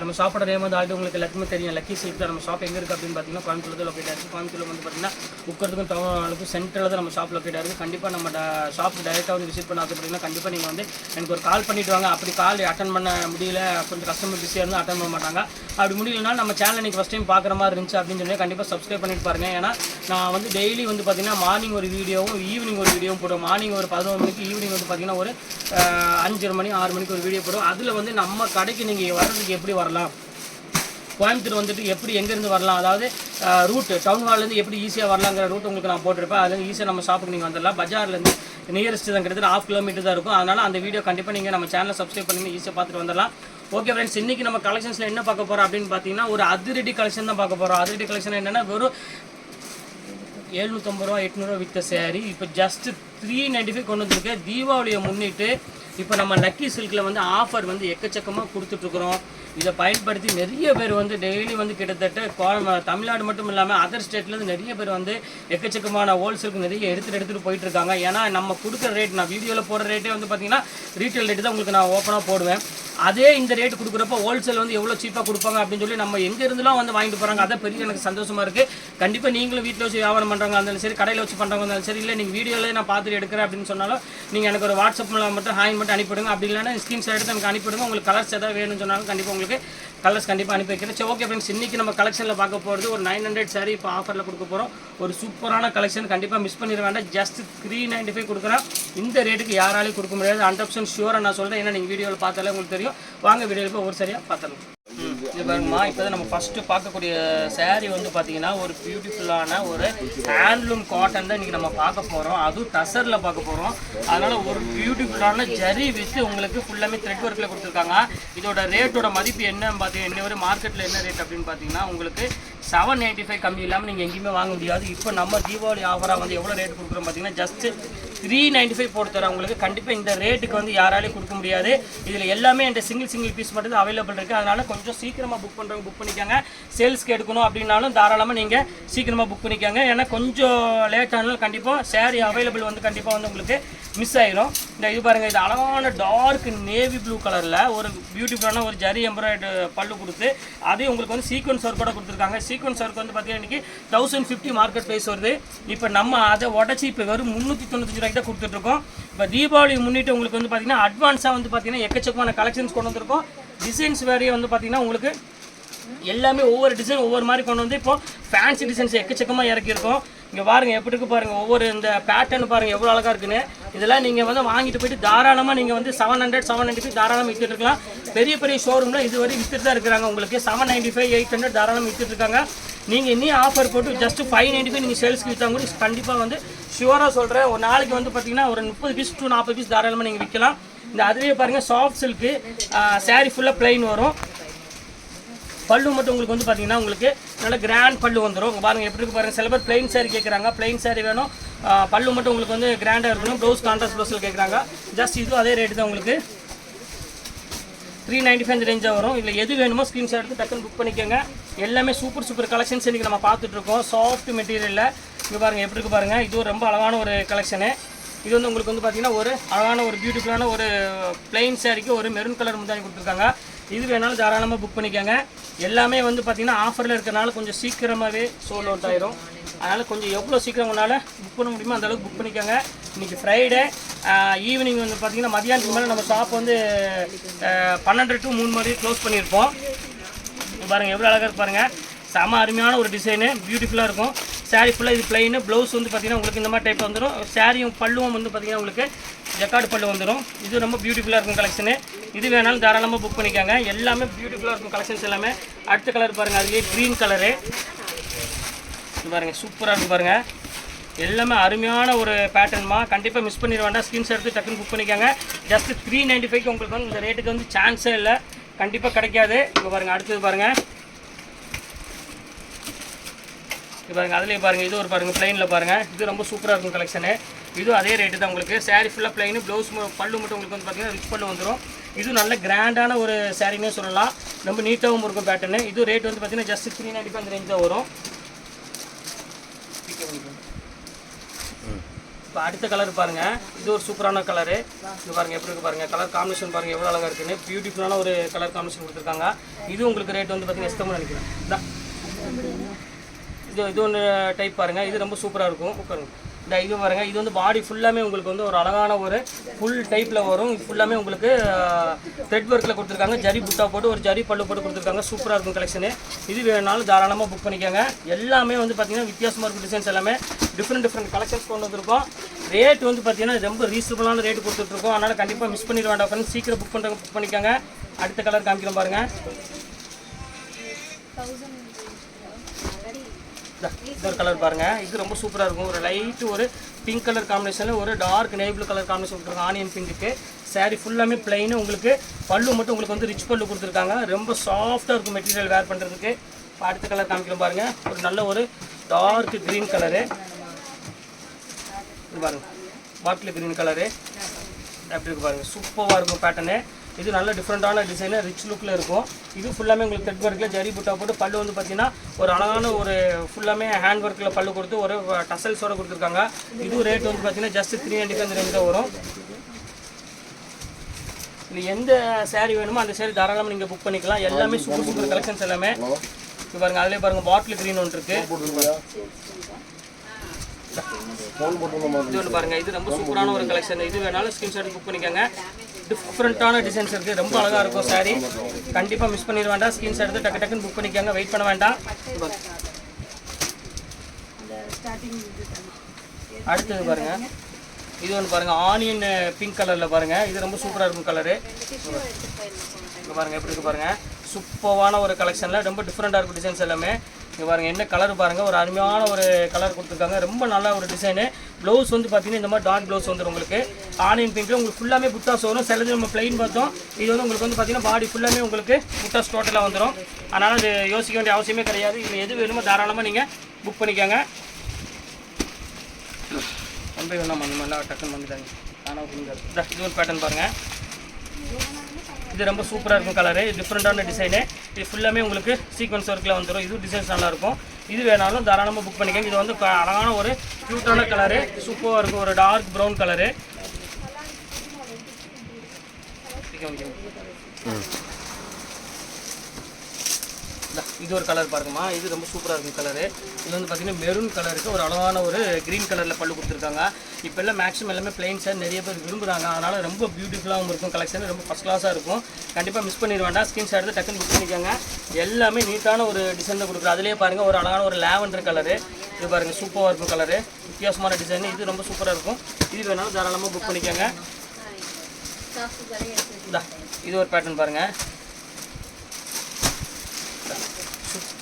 நம்ம ஷாப்போட நேம் வந்து ஆல்ரெடி உங்களுக்கு எல்லாத்துக்குமே தெரியும். லக்கி சில்க் தான் நம்ம ஷாப் எங்கே இருக்குது அப்படின்னு பார்த்தீங்கன்னா கோயம்புத்தூர் தான் லொக்கேட் ஆயிருக்கு. கோயம்புத்தூர் வந்து பார்த்தீங்கன்னா உட்கிறதுக்கும் டவுனுக்கும் சென்டரில் தான் நம்ம ஷாப் லொக்கேட் ஆயிருக்கு. கண்டிப்பாக நம்ம ஷாப் டேரெக்டாக வந்து விசிட் பண்ண ஆசைப்பட்டீங்கன்னா கண்டிப்பாக நீங்கள் வந்து எனக்கு ஒரு கால் பண்ணிட்டு வாங்க. அப்படி கால் அட்டன் பண்ண முடியல கொஞ்சம் கஸ்டமர் பிஸியாக இருந்தால் அட்டன் பண்ண மாட்டாங்க. அப்படி முடியலனா நம்ம சேனல் நீங்கள் ஃபஸ்ட் டைம் பார்க்குற மாதிரி இருந்துச்சு அப்படின்னு சொல்லி கண்டிப்பாக சப்ஸ்கிரைப் பண்ணிட்டு பாருங்க. ஏன்னா நான் வந்து டெய்லி வந்து பார்த்தீங்கன்னா மார்னிங் ஒரு வீடியோவும் ஈவினிங் ஒரு வீடியோவும் போடுவோம் மார்னிங் ஒரு பதினோரு மணிக்கு ஈவினிங் வந்து பார்த்தீங்கன்னா ஒரு அஞ்சரை மணி ஆறு மணிக்கு ஒரு வீடியோ போடுவோம் அதில் வந்து நம்ம கடைக்கு நீங்கள் வர்றதுக்கு எப்படி வரலாம்? கோயம்புத்தூர் வந்துட்டு எப்படி எங்கேருந்து வரலாம்? அதாவது ரூட் டவுன் ஹால்லேருந்து எப்படி ஈஸியாக வரலாங்கிற ரூட் உங்களுக்கு நான் போட்டிருப்பேன். அதுலேருந்து ஈஸியாக நம்ம ஷாப்புக்கு நீங்கள் வந்துடலாம். பஜார்லேருந்து நியரஸ்ட் தான் கிட்டத்தட்ட ஆஃப் கிலோமீட்டர் தான் இருக்கும். அதனால் அந்த வீடியோ கண்டிப்பாக நீங்கள் நம்ம சேனலை சப்ஸ்கிரைப் பண்ணி ஈஸியாக பார்த்துட்டு வந்துடலாம். ஓகே ஃப்ரெண்ட்ஸ் இன்றைக்கி நம்ம கலெக்ஷன்ஸில் என்ன பார்க்க போகிறோம் அப்படின்னு பார்த்தீங்கன்னா ஒரு அதிரடி கலெக்ஷன் தான் பார்க்க போகிறோம் அதிரடி கலெக்ஷன் என்னென்னா வெறும் எழுநூற்றம்பது ரூபா எட்நூறுவா விற்ற சேரீ இப்போ ஜஸ்ட் த்ரீ நைன்டி ஃபைவ் கொண்டு வந்திருக்கேன் தீபாவளியை முன்னிட்டு இப்போ நம்ம லக்கி சில்கில் வந்து ஆஃபர் வந்து எக்கச்சக்கமாக கொடுத்துட்ருக்குறோம். இதை பயன்படுத்தி நிறைய பேர் வந்து டெய்லி வந்து கிட்டத்தட்ட கோ- தமிழ்நாடு மட்டும் இல்லாமல் அதர் ஸ்டேட்லேருந்து நிறைய பேர் வந்து எக்கச்சக்கமான ஹோல்சேலுக்கு நிறைய எடுத்துகிட்டு எடுத்துகிட்டு போயிட்டுருக்காங்க ஏன்னா நம்ம கொடுக்குற ரேட் நான் வீடியோவில் போடுற ரேட்டே வந்து பார்த்தீங்கன்னா ரீட்டைல் ரேட்டு தான் உங்களுக்கு நான் ஓப்பனாக போடுவேன். அதே இந்த ரேட் கொடுக்குறப்ப ஹோல்சேல் வந்து எவ்வளோ சீப்பாக கொடுப்பாங்க அப்படின்னு சொல்லி நம்ம எங்கேருந்துலாம் வந்து வாங்கிட்டு போகிறாங்க அதை பெரிய எனக்கு சந்தோஷமாக இருக்குது கண்டிப்பாக நீங்களும் வீட்டில் வச்சு வியாபாரம் பண்ணுறவங்க இருந்தாலும் சரி கடையில் வச்சு பண்ணுறவங்க இருந்தாலும் சரி இல்லை நீங்கள் வீடியோவிலே நான் பார்த்து மாதிரி எடுக்கிறேன் அப்படின்னு சொன்னாலும் நீங்கள் எனக்கு ஒரு வாட்ஸ்அப் மூலம் மட்டும் ஹாய் மட்டும் அனுப்பிவிடுங்க. அப்படி இல்லைன்னா ஸ்கிரீன்ஷாட் எடுத்து எனக்கு அனுப்பிவிடுங்க. உங்களுக்கு கலர்ஸ் எதாவது வேணும்னு சொன்னாலும் கண்டிப்பாக உங்களுக்கு கலர்ஸ் கண்டிப்பாக அனுப்பி வைக்கிறேன். சரி ஓகே ஃப்ரெண்ட்ஸ் இன்றைக்கி நம்ம கலெக்ஷனில் பார்க்க போகிறது ஒரு நைன் ஹண்ட்ரட் சாரி இப்போ ஆஃபரில் கொடுக்க போகிறோம் ஒரு சூப்பரான கலெக்ஷன் கண்டிப்பாக மிஸ் பண்ணிட வேண்டாம். ஜஸ்ட் த்ரீ நைன்ட்டி ஃபைவ் கொடுக்குறேன். இந்த ரேட்டுக்கு யாராலையும் கொடுக்க முடியாது. ஹண்ட்ரட் பர்சன்ட் ஷூராக நான் சொல்கிறேன் ஏன்னா நீங்கள் வீடியோவில் பார்த்தாலே உங்களுக்கு தெரியும். வாங்க வீடியோவில் போய் ஒரு சரியாக பார்த்துடலாம். இது பாருங்கம்மா இப்போ நம்ம ஃபஸ்ட்டு பார்க்கக்கூடிய சேரீ வந்து பார்த்தீங்கன்னா ஒரு பியூட்டிஃபுல்லான ஒரு ஹேண்ட்லூம் காட்டன் தான் இன்றைக்கி நம்ம பார்க்க போகிறோம் அதுவும் டசரில் பார்க்க போகிறோம் அதனால் ஒரு பியூட்டிஃபுல்லான ஜரி வச்சு உங்களுக்கு ஃபுல்லாமே த்ரெட் ஒர்க்கில் கொடுத்துருக்காங்க. இதோட ரேட்டோட மதிப்பு என்னன்னு பார்த்தீங்கன்னா இன்ன வரை மார்க்கெட்டில் என்ன ரேட் அப்படின்னு பார்த்தீங்கன்னா உங்களுக்கு செவன் நைன்ட்டி ஃபைவ் கம்மி இல்லாமல் நீங்கள் எங்கேயுமே வாங்க முடியாது. இப்போ நம்ம தீபாவளி ஆஃபராக வந்து எவ்வளோ ரேட் கொடுக்குறோம் பார்த்தீங்கன்னா ஜஸ்ட்டு த்ரீ நைன்ட்டி ஃபைவ் போட்டு தரேன் உங்களுக்கு. கண்டிப்பாக இந்த ரேட்டுக்கு வந்து யாராலையும் கொடுக்க முடியாது. இதில் எல்லாமே என்கிட்ட சிங்கிள் சிங்கிள் பீஸ் மட்டும் தான் அவைலபிள் இருக்குது அதனால் கொஞ்சம் சீக்கிரமாக புக் பண்ணுறவங்க புக் பண்ணிக்கோங்க. சேல்ஸ்க்கு எடுக்கணும் அப்படின்னாலும் தாராளமாக நீங்கள் சீக்கிரமாக புக் பண்ணிக்கோங்க. ஏன்னா கொஞ்சம் லேட் ஆனாலும் கண்டிப்பாக சேரீ அவைலபிள் வந்து கண்டிப்பாக வந்து உங்களுக்கு மிஸ் ஆயிரும். இந்த இது பாருங்கள் இது அழகான டார்க் நேவி ப்ளூ கலரில் ஒரு பியூட்டிஃபுல்லான ஒரு ஜரி எம்ப்ராய்டு பல்லு கொடுத்து அதே உங்களுக்கு வந்து சீக்வன்ஸ் ஒர்க் கூட கொடுத்துருக்காங்க. சீக்வன்ஸ் ஒர்க் வந்து பார்த்தீங்கன்னா இன்றைக்கி தௌசண்ட் ஃபிஃப்டி மார்க்கெட் ப்ரைஸ் வருது. இப்போ நம்ம அதை உடச்சி இப்போ வெறும் முந்நூற்றி தொண்ணூத்தஞ்சு ரூபாய்க்கு கொடுத்துட்ருக்கோம். இப்போ தீபாவளி முன்னிட்டு உங்களுக்கு வந்து பார்த்தீங்கன்னா அட்வான்ஸாக வந்து பார்த்தீங்கன்னா எக்கச்சக்கமான கலெக்ஷன்ஸ் கொண்டு வந்திருக்கோம். டிசைன்ஸ் வேறையே வந்து பார்த்தீங்கன்னா உங்களுக்கு எல்லாமே ஒவ்வொரு டிசைன் ஒவ்வொரு மாதிரி கொண்டு வந்து இப்போ ஃபேன்சி டிசைன்ஸ் எக்கச்சக்கமாக இறக்கியிருக்கோம். இங்கே பாருங்கள் எப்படி இருக்கு பாருங்கள் ஒவ்வொரு இந்த பேட்டர்ன் பாருங்கள் எவ்வளோ அழகாக இருக்குன்னு. இதெல்லாம் நீங்கள் வந்து வாங்கிட்டு போயிட்டு தாராளமாக நீங்கள் வந்து seven hundred seven ninety five தாராளமாக வித்துட்டு இருக்கலாம். பெரிய பெரிய ஷோரூமில் இதுவரை வித்துட்டு தான் இருக்கிறாங்க உங்களுக்கு. Seven ninety five eight hundred தாராளமாக வித்துட்டு இருக்காங்க. நீங்கள் இன்னும் ஆஃபர் போட்டு ஜஸ்ட் ஃபைவ் நைன்ட்டி ஃபைவ் நீங்கள் சேல்ஸ்க்கு விற்றா கூட கண்டிப்பாக வந்து ஷுவராக சொல்கிறேன் ஒரு நாளைக்கு வந்து பார்த்தீங்கன்னா ஒரு முப்பது பீஸ் டூ நாற்பது பீஸ் தாராளமாக நீங்கள் விற்கலாம் இந்த அதுலேயே பாருங்கள் சாஃப்ட் சில்க்கு சாரீ ஃபுல்லாக பிளைன் வரும். பல்லு மட்டும் உங்களுக்கு வந்து பார்த்தீங்கன்னா உங்களுக்கு நல்ல கிராண்ட் பல்லு வந்துடும் பாருங்கள் எப்படி இருக்கு பாருங்கள் சில பேர் பிளைன் saree கேட்குறாங்க பிளைன் saree வேணும். பல்லு மட்டும் உங்களுக்கு வந்து கிராண்டாக இருக்கணும். ப்ளவுஸ் கான்ட்ராஸ்ட் ப்ளவுஸில் கேட்குறாங்க ஜஸ்ட் இதுவும் அதே ரேட்டு தான் உங்களுக்கு. த்ரீ நைன்ட்டி ஃபைவ் ரேஞ்சாக வரும். இதில் எது வேணுமோ ஸ்க்ரீன்ஷாட் எடுத்து டக்குன்னு புக் பண்ணிக்கோங்க. எல்லாமே சூப்பர் சூப்பர் கலெக்ஷன்ஸ் இன்றைக்கி நம்ம பார்த்துட்ருக்கோம். சாஃப்ட் மெட்டீரியலில் இங்கே பாருங்கள் எப்படி இருக்கு பாருங்கள் இது ஒரு ரொம்ப அழகான ஒரு கலெக்ஷனு இது வந்து உங்களுக்கு வந்து பார்த்தீங்கன்னா ஒரு அழகான ஒரு பியூட்டிஃபுல்லான ஒரு பிளெயின் சாரிக்கு ஒரு மெரூன் கலர் முந்தாணி கொடுத்துருக்காங்க. இது வேணாலும் தாராளமாக புக் பண்ணிக்கோங்க. எல்லாமே வந்து பார்த்தீங்கன்னா ஆஃபரில் இருக்கிறனால கொஞ்சம் சீக்கிரமாகவே சோல் அவுட் ஆயிரும். அதனால் கொஞ்சம் எவ்வளோ சீக்கிரம் உங்களால் புக் பண்ண முடியுமோ அந்தளவுக்கு புக் பண்ணிக்கோங்க. இன்றைக்கி ஃப்ரைடே ஈவினிங் வந்து பார்த்தீங்கன்னா மதியானத்துக்கு மேலே நம்ம ஷாப் வந்து பன்னெண்டு டு மூணு மாதிரி க்ளோஸ் பண்ணியிருப்போம். இருக்குது பாருங்கள் எவ்வளோ அழகாக இருக்குது பாருங்கள் செம அருமையான ஒரு டிசைனு பியூட்டிஃபுல்லாக இருக்கும். சாரீ ஃபுல்லாக இது பிளைன் ப்ளவுஸ் வந்து பார்த்தீங்கன்னா உங்களுக்கு இந்த மாதிரி டைப் வந்துடும் சாரியும் பல்லுவும் வந்து பார்த்தீங்கன்னா உங்களுக்கு ஜக்காடு பல்லு வந்துடும் இது ரொம்ப பியூட்டிஃபுல்லாக இருக்கும் கலெக்ஷனு இது வேணாலும் தாராளமாக புக் பண்ணிக்காங்க. எல்லாமே பியூட்டிஃபுல்லாக இருக்கும் கலெக்ஷன்ஸ் எல்லாமே. அடுத்த கலர் பாருங்கள் அதுலேயே க்ரீன் கலரு இது சூப்பராக இருக்கும் பாருங்கள் எல்லாமே அருமையான ஒரு பேட்டர்ன்மா கண்டிப்பாக மிஸ் பண்ணிட வேண்டாம். ஸ்கிரீன்ஸ் எடுத்து டக்குன்னு புக் பண்ணிக்காங்க. ஜஸ்ட் த்ரீ நைன்ட்டி ஃபைவ் உங்களுக்கு வந்து இந்த ரேட்டுக்கு வந்து சான்ஸே இல்லை. கண்டிப்பாக கிடைக்காது. இங்கே பாருங்கள் அடுத்தது பாருங்கள் இது பாருங்கள் அதுலேயே பாருங்கள் இது ஒரு பாருங்கள் ப்ளைனில் பாருங்கள் இது ரொம்ப சூப்பராக இருக்கும் கலெக்ஷனு இதுவும் அதே ரேட்டு தான் உங்களுக்கு. சாரீ ஃபுல்லாக ப்ளைனு ப்ளவுஸ் பல்லு மட்டும் உங்களுக்கு வந்து பார்த்தீங்கன்னா ரிச் பல்லு வந்துடும் இது நல்ல கிராண்டான ஒரு சாரினே சொல்லலாம். ரொம்ப நீட்டாகவும் இருக்கும் பேட்டர்னு இது ரேட் வந்து பார்த்தீங்கன்னா ஜஸ்ட் த்ரீ நைன்ட்டி ஃபைவ் அந்த ரேஞ்ச் தான் வரும். இப்போ அடுத்த கலர் பாருங்க. இது ஒரு சூப்பரான கலரு இது பாருங்க எப்படி இருக்கு பாருங்க. கலர் காம்பினேஷன் பாருங்க எவ்வளோ அழகா இருக்குன்னு. பியூட்டிஃபுல்லான ஒரு கலர் காம்பினேஷன் கொடுத்துருக்காங்க. இது உங்களுக்கு ரேட் வந்து பார்த்தீங்கன்னா எஸ்தம்னு நினைக்கிறேன். இது இது ஒன்று டைப் பாருங்க. இது ரொம்ப சூப்பராக இருக்கும். உட்காருங்க. இந்த இது வருங்க இது வந்து பாடி ஃபுல்லாமே உங்களுக்கு வந்து ஒரு அழகான ஒரு ஃபுல் டைப்பில் வரும். ஃபுல்லாமே உங்களுக்கு த்ரெட் ஒர்க்கில் கொடுத்துருக்காங்க. ஜரி புட்டா போட்டு ஒரு ஜரி பல்லு போட்டு கொடுத்துருக்காங்க. சூப்பராக இருக்கும் கலெக்ஷனு இது வேணாலும் தாராளமாக புக் பண்ணிக்கோங்க. எல்லாமே வந்து பார்த்தீங்கன்னா வித்தியாசமாக இருக்கும் டிசைன்ஸ் எல்லாமே. டிஃப்ரெண்ட் டிஃப்ரெண்ட் கலெக்ஷன்ஸ் கொண்டு வந்திருக்கோம். ரேட் வந்து பார்த்திங்கன்னா ரொம்ப ரீசனபுளான ரேட் கொடுத்துட்ருக்கோம் அதனால் கண்டிப்பாக மிஸ் பண்ணிட வேண்டாம் ஃப்ரெண்ட்ஸ் சீக்கிரம் புக் பண்ணுறவங்க புக் பண்ணிக்கோங்க. அடுத்த கலர் காமிக்கிறோம் பாருங்கள் இந்த ஒரு கலர் பாருங்கள் இது ரொம்ப சூப்பராக இருக்கும். ஒரு லைட்டு ஒரு பிங்க் கலர் காம்பினேஷனில் ஒரு டார்க் நேபிள் கலர் காம்பினேஷன் கொடுத்துருக்காங்க. ஆனியன் பிங்க்குக்கு saree ஃபுல்லாமே பிளைனு உங்களுக்கு பல்லு மட்டும் உங்களுக்கு வந்து ரிச் பல்லு கொடுத்துருக்காங்க. ரொம்ப சாஃப்டாக இருக்கும் மெட்டீரியல் வேர் பண்ணுறதுக்கு அடுத்த கலர் காமிக்கிறோம் பாருங்கள் ஒரு நல்ல ஒரு டார்க் க்ரீன் கலரு பாருங்கள் பாட்டில் க்ரீன் கலரு அப்படி இருக்கு பாருங்கள் சூப்பராக இருக்கும் பேட்டர்னு இது நல்ல டிஃப்ரெண்ட்டான டிசைனு ரிச் லுக்கில் இருக்கும். இது ஃபுல்லாமே உங்களுக்கு த்ரெட் ஒர்க்கில் ஜரி புட்டா போட்டு பல்லு வந்து பார்த்தீங்கன்னா ஒரு அழகான ஒரு ஃபுல்லாமே ஹேண்ட் ஒர்க்கில் பல்லு கொடுத்து ஒரு டசல்ஸோட கொடுத்துருக்காங்க. இது ரேட் வந்து பார்த்தீங்கன்னா ஜஸ்ட் த்ரீ ஹண்ட்ரட் அந்த ரேஞ்ச் தான் வரும். இது எந்த saree வேணுமோ அந்த saree தாராளமாக நீங்கள் புக் பண்ணிக்கலாம். எல்லாமே சூப்பர் சூப்பர் கலெக்ஷன்ஸ் எல்லாமே. இது பாருங்க அதிலே பாருங்க பாட்டில் க்ரீன் ஒன்று இருக்கு. இது ஒன்று பாருங்க இது ரொம்ப சூப்பரான ஒரு கலெக்ஷன் இது வேணாலும் ஸ்கிரீன்ஷாட் புக் பண்ணிக்கோங்க. டிஃப்ரெண்ட்டான டிசைன்ஸ் இருக்குது ரொம்ப அழகாக இருக்கும் saree. கண்டிப்பாக மிஸ் பண்ணிட வேண்டாம். ஸ்கிரீன்ஷாட் எடுத்து டக்கு டக்குன்னு புக் பண்ணிக்கோங்க. வெயிட் பண்ண வேண்டாம். அடுத்தது பாருங்க. இது ஒன்று பாருங்க. ஆனியன் பிங்க் கலரில் பாருங்க. இது ரொம்ப சூப்பராக இருக்கும் கலரு இங்கே பாருங்க. எப்படி இருக்கு பாருங்க. சூப்பரான ஒரு கலெக்ஷனில் ரொம்ப டிஃப்ரெண்ட்டாக இருக்கும் டிசைன்ஸ் எல்லாமே. இங்கே பாருங்க. என்ன கலர் பாருங்க. ஒரு அருமையான ஒரு கலர் கொடுத்துருக்காங்க. ரொம்ப நல்ல ஒரு டிசைனு ப்ளவுஸ் வந்து பார்த்தீங்கன்னா இந்த மாதிரி டார்க் ப்ளவுஸ் வந்துடும் உங்களுக்கு. ஆனியன் பிங்க்கில் உங்களுக்கு ஃபுல்லாமே புட்டாஸ் வரும் சிலது நம்ம பிளைன் பார்த்தோம் இது வந்து உங்களுக்கு வந்து பார்த்தீங்கன்னா பாடி ஃபுல்லாமே உங்களுக்கு புட்டாஸ் டோட்டலாக வந்துடும் அதனால் அது யோசிக்க வேண்டிய அவசியமே கிடையாது. இது எது வேணுமோ தாராளமாக நீங்கள் புக் பண்ணிக்கோங்க. ரொம்ப வேணாம் அந்த மாதிரிலாம் டக்குன்னு வந்துட்டாங்க. ஆனால் இது ஒரு பேட்டர்ன் பாருங்கள் இது ரொம்ப சூப்பராக இருக்கும் கலரு டிஃப்ரெண்ட்டான டிசைனு இது ஃபுல்லாமே உங்களுக்கு சீக்வன்ஸ் ஒர்க்கில் வந்துடும் இது டிசைன்ஸ் நல்லாயிருக்கும். இது வேணாலும் தாராளமாக புக் பண்ணிக்கோங்க. இது வந்து அழகான ஒரு க்யூட்டான கலரு சூப்பராக இருக்கும். ஒரு டார்க் ப்ரௌன் கலரு இது ஒரு கலர் பாருங்கம்மா. இது ரொம்ப சூப்பராக இருக்கும் கலரு இது வந்து பார்த்தீங்கன்னா மெரூன் கலருக்கு ஒரு அழகான ஒரு க்ரீன் கலரில் பல்லு கொடுத்துருக்காங்க. இப்போ எல்லாம் மேக்ஸிமம் எல்லாமே பிளைன் சார் நிறைய பேர் விரும்புகிறாங்க அதனால் ரொம்ப பியூட்டிஃபுல்லாகவும் இருக்கும். கலெக்ஷன் ரொம்ப ஃபஸ்ட் கிளாஸாக இருக்கும். கண்டிப்பாக மிஸ் பண்ணிட வேண்டாம் ஸ்கிரீன் எடுத்து டக்குன்னு புக் பண்ணிக்கோங்க. எல்லாமே நீட்டான ஒரு டிசைன் தான் கொடுக்குறோம். அதுலேயே பாருங்கள் ஒரு அழகான ஒரு லாவெண்டர் கலரு இது பாருங்கள் சூப்பராக இருக்கும் கலரு வித்தியாசமான டிசைன் இது ரொம்ப சூப்பராக இருக்கும். இது வேணாலும் தாராளமாக புக் பண்ணிக்கோங்க. இது ஒரு பேட்டர்ன் பாருங்கள்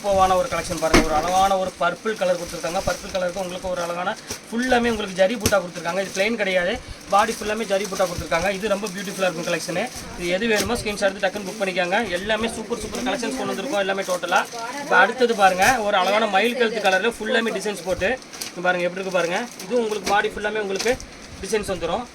சூப்பர்வான ஒரு கலெக்ஷன் பாருங்கள் ஒரு அழகான ஒரு பர்பிள் கலர் கொடுத்துருக்காங்க. பர்பிள் கலருக்கு உங்களுக்கு ஒரு அழகான ஃபுல்லாமே உங்களுக்கு ஜரி பூட்டா கொடுத்துருக்காங்க. இது பிளைன் கிடையாது. பாடி ஃபுல்லாமே ஜரி பூட்டா கொடுத்துருக்காங்க. இது ரொம்ப பியூட்டிஃபுல்லாக இருக்கும் கலெக்ஷனு இது எது வேணுமோ ஸ்கிரீன்ஷாட் எடுத்து டக்குன்னு புக் பண்ணிக்காங்க. எல்லாமே சூப்பர் சூப்பர் கலெக்ஷன்ஸ் கொண்டு வந்திருக்கோம். எல்லாமே டோட்டலாக இப்போ அடுத்தது பாருங்கள் ஒரு அழகான மயில் கழுத்து கலரில் ஃபுல்லாமே டிசைன்ஸ் போட்டு பாருங்கள் எப்படி இருக்கு பாருங்கள் இதுவும் உங்களுக்கு பாடி ஃபுல்லாமே உங்களுக்கு டிசைன்ஸ் வந்துடும்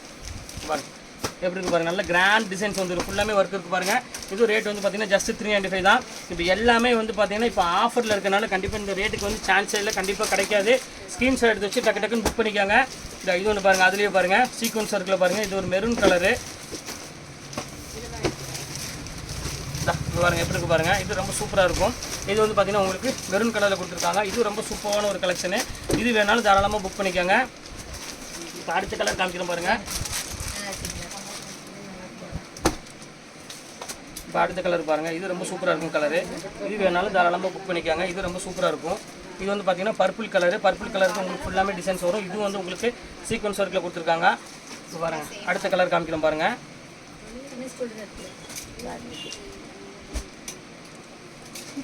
பாருங்கள் எப்படி இருக்கு பாருங்க நல்ல கிராண்ட் டிசைன்ஸ் வந்து ஃபுல்லாமே ஒர்க் இருக்கு பாருங்க. இது ரேட் வந்து பார்த்தீங்கன்னா ஜஸ்ட் த்ரீ நைன்டி ஃபைவ் தான். இப்போ எல்லாமே வந்து பார்த்தீங்கன்னா இப்போ ஆஃபரில் இருக்கனால கண்டிப்பாக இந்த ரேட்டுக்கு வந்து சான்ஸ் இல்லை கண்டிப்பாக கிடைக்காது. ஸ்க்ரீன்ஷாட் எடுத்து வச்சு டக்கு டக்குன்னு புக் பண்ணிக்கோங்க. இந்த இது ஒன்று பாருங்க அதுலேயே பாருங்க. சீக்வன்ஸ் ஒர்க்கில் பாருங்க. இது ஒரு மெரூன் கலரு இது பாருங்க எப்படி இருக்கு பாருங்க. இது ரொம்ப சூப்பராக இருக்கும். இது வந்து பார்த்தீங்கன்னா உங்களுக்கு மெரூன் கலரில் கொடுத்துருக்காங்க. இது ரொம்ப சூப்பரான ஒரு கலெக்ஷனு இது வேணாலும் தாராளமாக புக் பண்ணிக்கோங்க. இப்போ அடுத்த கலர் காமிக்கிறோம் பாருங்க. இப்போ அடுத்த கலர் பாருங்கள் இது ரொம்ப சூப்பராக இருக்கும் கலரு இது வேணாலும் தாராளமாக புக் பண்ணிக்காங்க. இது ரொம்ப சூப்பராக இருக்கும். இது வந்து பார்த்தீங்கன்னா பர்பிள் கலரு பர்பிள் கலருக்கு உங்களுக்கு ஃபுல்லாமே டிசைன்ஸ் வரும். இது வந்து உங்களுக்கு சீக்வன்ஸ் ஒர்க்கில் கொடுத்துருக்காங்க. இப்போ பாருங்க. அடுத்த கலர் காமிக்கிறோம் பாருங்கள்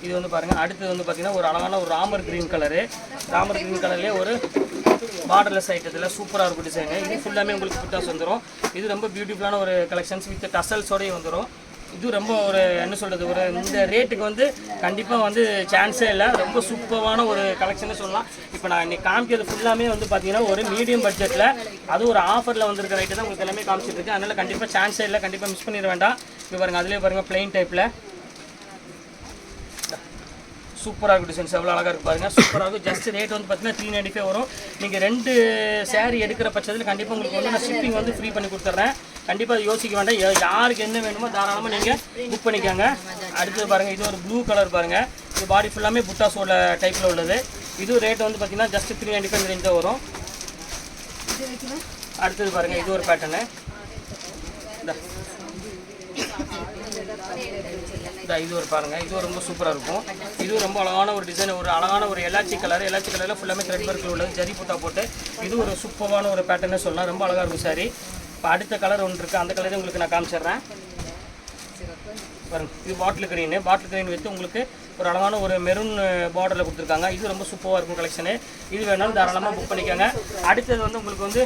இது வந்து பாருங்க. அடுத்தது வந்து பார்த்தீங்கன்னா ஒரு அழகான ஒரு Ramar green colour Ramar green கலர்லேயே ஒரு பார்டர்லெஸ் ஐட்டத்தில் சூப்பராக இருக்கும் டிசைனு இது ஃபுல்லாமே உங்களுக்கு ஃபிட்டாஸ் வந்துடும் இது ரொம்ப பியூட்டிஃபுல்லான ஒரு கலெக்ஷன்ஸ் வித் டசல்ஸோடையும் வந்துடும் இது ரொம்ப ஒரு என்ன சொல்கிறது ஒரு இந்த ரேட்டுக்கு வந்து கண்டிப்பாக வந்து சான்ஸே இல்லை. ரொம்ப சூப்பரான ஒரு கலெக்ஷன்னு சொல்லலாம். இப்போ நான் இன்னைக்கு காமிக்கிறது ஃபுல்லாமே வந்து பார்த்தீங்கன்னா ஒரு மீடியம் பட்ஜெட்டில் அது ஒரு ஆஃபரில் வந்திருக்கிற ரைட்டு தான் உங்களுக்கு எல்லாமே காமிச்சிட்டு இருக்கு அதனால் கண்டிப்பாக சான்ஸே இல்லை கண்டிப்பாக மிஸ் பண்ணிட வேண்டாம். இப்போ பாருங்கள் அதிலே பாருங்கள் பிளெயின் டைப்பில் சூப்பராக இருக்கும் டிசைன்ஸ் எவ்வளோ அழகாக இருக்கு பாருங்கள் சூப்பராக இருக்கும். ஜஸ்ட் ரேட் வந்து பார்த்தீங்கன்னா த்ரீ நைன்டி ஃபைவ் வரும். நீங்கள் ரெண்டு சேரீ எடுக்கிற பட்சத்தில் கண்டிப்பாக உங்களுக்கு வந்து நான் ஷிப்பிங் வந்து ஃப்ரீ பண்ணி கொடுத்துட்றேன் கண்டிப்பாக யோசிக்க வேண்டாம். யாருக்கு என்ன வேணுமோ தாராளமாக நீங்கள் புக் பண்ணிக்கோங்க. அடுத்தது பாருங்கள் இது ஒரு ப்ளூ கலர் பாருங்கள் இது பாடி ஃபுல்லாமே புட்டாஸோட டைப்பில் உள்ளது. இது ரேட் வந்து பார்த்தீங்கன்னா just three ninety five range தான் வரும். அடுத்தது பாருங்கள் இது ஒரு பேட்டர்னு இந்த இது ஒரு பாருங்கள் இது ரொம்ப சூப்பராக இருக்கும். இது ரொம்ப அழகான ஒரு டிசைன் ஒரு அழகான ஒரு எலாச்சி கலர் எலாச்சி கலரில் ஃபுல்லாமே த்ரெட் ஒர்க்கில் உள்ளது. ஜரி புட்டா போட்டு இது ஒரு சூப்பரான ஒரு பேட்டர்னே சொல்லலாம். ரொம்ப அழகாக இருக்கும் சாரி இப்போ அடுத்த கலர் ஒன்று இருக்குது அந்த கலரே உங்களுக்கு நான் காமிச்சிடுறேன். பாருங்க. இது பாட்டில் க்ரீனு பாட்டில் க்ரீன் வச்சு உங்களுக்கு ஒரு அழகான ஒரு மெரூன் பார்டரில் கொடுத்துருக்காங்க. இது ரொம்ப சூப்பராக இருக்கும் கலெக்ஷனு இது வேணாலும் தாராளமாக புக் பண்ணிக்கோங்க. அடுத்தது வந்து உங்களுக்கு வந்து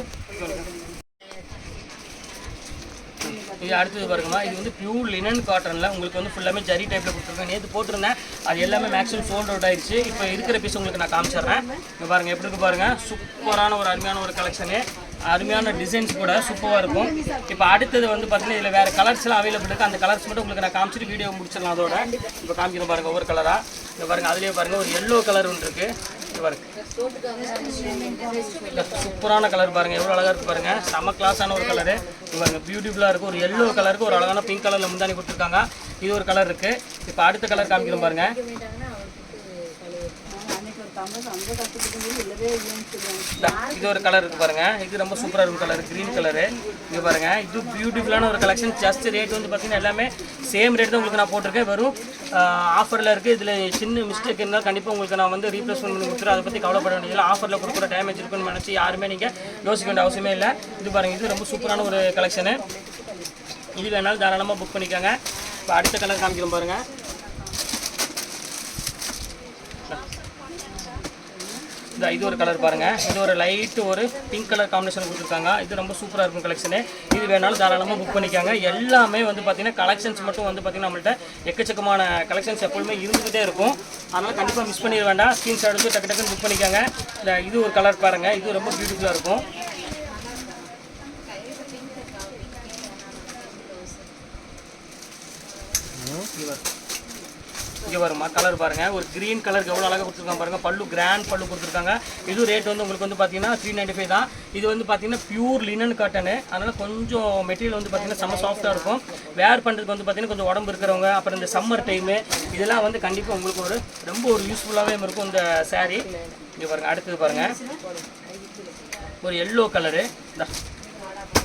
இது அடுத்தது பாருங்கம்மா இது வந்து பியூர் லினன் காட்டனில் உங்களுக்கு வந்து ஃபுல்லாமே ஜரி டைப்பில் கொடுத்துருக்கேன். நேற்று போட்டிருந்தேன். அது எல்லாமே மேக்ஸிமம் ஃபோல்ட் அவுட் ஆயிடுச்சு. இப்போ இருக்கிற பீஸ் உங்களுக்கு நான் காமிச்சிடுறேன். இங்க பாருங்கள் எப்படி இருக்கு பாருங்கள் சூப்பரான ஒரு அருமையான ஒரு கலெக்ஷனு அருமையான டிசைன்ஸ் கூட சூப்பராக இருக்கும். இப்போ அடுத்தது வந்து பார்த்தீங்கன்னா இதில் வேறு கலர்ஸ்லாம் அவைலபிள் இருக்குது அந்த கலர்ஸ் மட்டும் உங்களுக்கு நான் காமிச்சிட்டு வீடியோ முடிச்சிடலாம் அதோட. இப்போ காமிக்கிறேன் பாருங்கள் ஒவ்வொரு கலராக இங்கே பாருங்க அதுலேயே பாருங்கள் ஒரு எல்லோ கலர் ஒன்று இருக்குது பாருங்க. சூப்பரான கலர் பாருங்க. எவ்வளோ அழகா இருக்கு பாருங்க. செம கிளாஸான ஒரு கலரு பாருங்க பியூட்டிஃபுல்லாக இருக்கும் ஒரு எல்லோ கலருக்கு ஒரு அழகான பிங்க் கலரில் முந்தானி கொடுத்துருக்காங்க. இது ஒரு கலர் இருக்கு. இப்போ அடுத்த கலர் காமிக்கிறோம் பாருங்க. இது ஒரு கலர் இருக்கு பாருங்க. இது ரொம்ப சூப்பராக இருக்கும் கலர் கிரீன் கலரு இங்க பாருங்க. இது பியூட்டிஃபுல்லான ஒரு கலெக்ஷன் ஜஸ்ட் ரேட் வந்து பார்த்தீங்கன்னா எல்லாமே சேம் ரேட் தான் உங்களுக்கு நான் போட்டிருக்கேன். வெறும் ஆஃபரில் இருக்குது இதில் சின்ன மிஸ்டேக் இருந்தால் கண்டிப்பாக உங்களுக்கு நான் வந்து ரீப்ளேஸ்மெண்ட் பண்ணி கொடுத்துருவேன். அதை பற்றி கவலைப்பட வேண்டியதில்லை ஆஃபரில் கொடுக்குற டேமேஜ் இருக்குன்னு நினச்சி யாருமே நீங்கள் யோசிக்க வேண்டிய அவசியமே இல்லை. இது பாருங்க. இது ரொம்ப சூப்பரான ஒரு கலெக்ஷனு இது வேணாலும் தாராளமாக புக் பண்ணிக்கோங்க. இப்போ அடுத்த கலர் காமிக்கிறோம் பாருங்க. இது இது ஒரு கலர் பாருங்கள் இது ஒரு லைட் ஒரு பிங்க் கலர் காம்பினேஷன் கொடுத்துருக்காங்க. இது ரொம்ப சூப்பராக இருக்கும் கலெக்ஷனு இது வேணாலும் தாராளமாக புக் பண்ணிக்காங்க. எல்லாமே வந்து பார்த்திங்கன்னா கலெக்ஷன்ஸ் மட்டும் வந்து பார்த்தீங்கன்னா நம்மள்ட்ட எக்கச்சக்கமான கலெக்ஷன்ஸ் எப்பொழுதுமே இருந்துகிட்டே இருக்கும். அதனால் கண்டிப்பாக மிஸ் பண்ணிட வேண்டாம். ஸ்க்ரீன்ஷாட் எடுத்து டக்கு டக்குன்னு புக் பண்ணிக்காங்க. இந்த இது ஒரு கலர் பாருங்கள் இது ரொம்ப பியூட்டிஃபுல்லாக இருக்கும். இங்கே வருமா கலர் பாருங்கள் ஒரு கிரீன் கலருக்கு எவ்வளோ அழகாக கொடுத்துருக்காங்க பாருங்கள் பல்லு கிராண்ட் பல்லு கொடுத்துருக்காங்க. இது ரேட் வந்து உங்களுக்கு வந்து பார்த்தீங்கன்னா த்ரீ நைன்டி ஃபைவ் தான். இது வந்து பார்த்தீங்கன்னா பியூர் லினன் காட்டனு அதனால் கொஞ்சம் மெட்டீரியல் வந்து பார்த்தீங்கன்னா செம்ம சாஃப்டாக இருக்கும். வேர் பண்ணுறதுக்கு வந்து பார்த்தீங்கன்னா கொஞ்சம் உடம்பு இருக்கிறவங்க அப்புறம் இந்த சம்மர் டைமு இதெல்லாம் வந்து கண்டிப்பாக உங்களுக்கு ஒரு ரொம்ப ஒரு யூஸ்ஃபுல்லாகவே இருக்கும் இந்த சாரீ இங்கே பாருங்கள் அடுத்தது பாருங்கள் ஒரு எல்லோ கலரு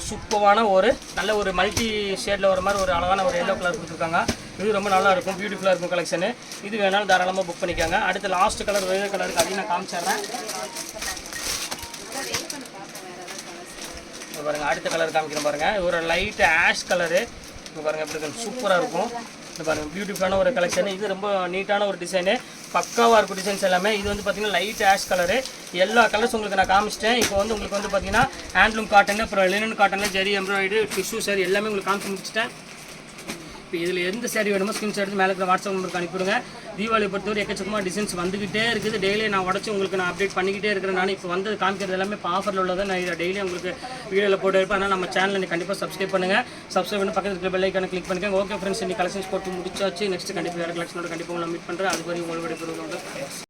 சூப்பரான ஒரு நல்ல ஒரு மல்டி ஷேடில் வர மாதிரி ஒரு அழகான ஒரு எல்லோ கலர் கொடுத்துருக்காங்க. இது ரொம்ப நல்லா இருக்கும் பியூட்டிஃபுல்லாக இருக்கும் கலெக்ஷனு இது வேணாலும் தாராளமாக புக் பண்ணிக்கோங்க. அடுத்து லாஸ்ட் கலர் வேறு கலருக்கு அதையும் நான் காமிச்சிட்றேன். இங்க பாருங்க அடுத்த கலர் காமிக்கிறேன் பாருங்க. ஒரு லைட் ஆஷ் கலரு இப்போ பாருங்க எப்படி இருக்கும் சூப்பராக இருக்கும். இப்போ பாருங்கள் பியூட்டிஃபுல்லான ஒரு கலெக்ஷன் இது ரொம்ப நீட்டான ஒரு டிசைனு பக்காவாக இருக்கும் டிசைன்ஸ் எல்லாமே. இது வந்து பார்த்திங்கன்னா லைட் ஆஷ் கலரு எல்லா கலர்ஸ் உங்களுக்கு நான் காமிச்சிட்டேன். இப்போ வந்து உங்களுக்கு வந்து பார்த்தீங்கன்னா ஹேண்ட்லூம் காட்டன் அப்புறம் லினன் காட்டனில் ஜெரி எம்ப்ராய்டு டிஷ்யூ சார் எல்லாமே உங்களுக்கு காமிச்சு முடிச்சிட்டேன். இப்போ இதில் எந்த சேரீ வேணுமோ ஸ்கிரீன்ஷாட் எடுத்து மேலே இருக்கிற வாட்ஸ்அப் நம்பருக்கு அனுப்பிவிடுங்க. தீபாவளி பொறுத்தவரை எக்கச்சக்கமாக டிசைன்ஸ் வந்துகிட்டே இருக்குது. டெய்லி நான் உடச்சி உங்களுக்கு நான் அப்டேட் பண்ணிக்கிட்டே இருக்கிறேன். நான் இப்போ வந்து காமிக்கிறது எல்லாமே இப்போ ஆஃபரில் உள்ளதை நான் இதை டெய்லி உங்களுக்கு வீடியோவில் போட்டு இருப்பேன் ஆனால் நம்ம சேனலில் கண்டிப்பாக சப்ஸ்கிரைப் பண்ணுங்கள் சப்ஸ்கிரைப் பண்ணி பக்கத்தில் இருக்கிற பெல்லைக்கான கிளிக் பண்ணிக்கோங்க. ஓகே ஃப்ரெண்ட்ஸ் இன்னைக்கு கலெக்ஷன்ஸ் போட்டு முடிச்சாச்சு. நெக்ஸ்ட் கண்டிப்பாக வேறு கலெக்ஷனோட கண்டிப்பாக உங்களை மீட் பண்ணுறேன் அது வரை உங்களுடைய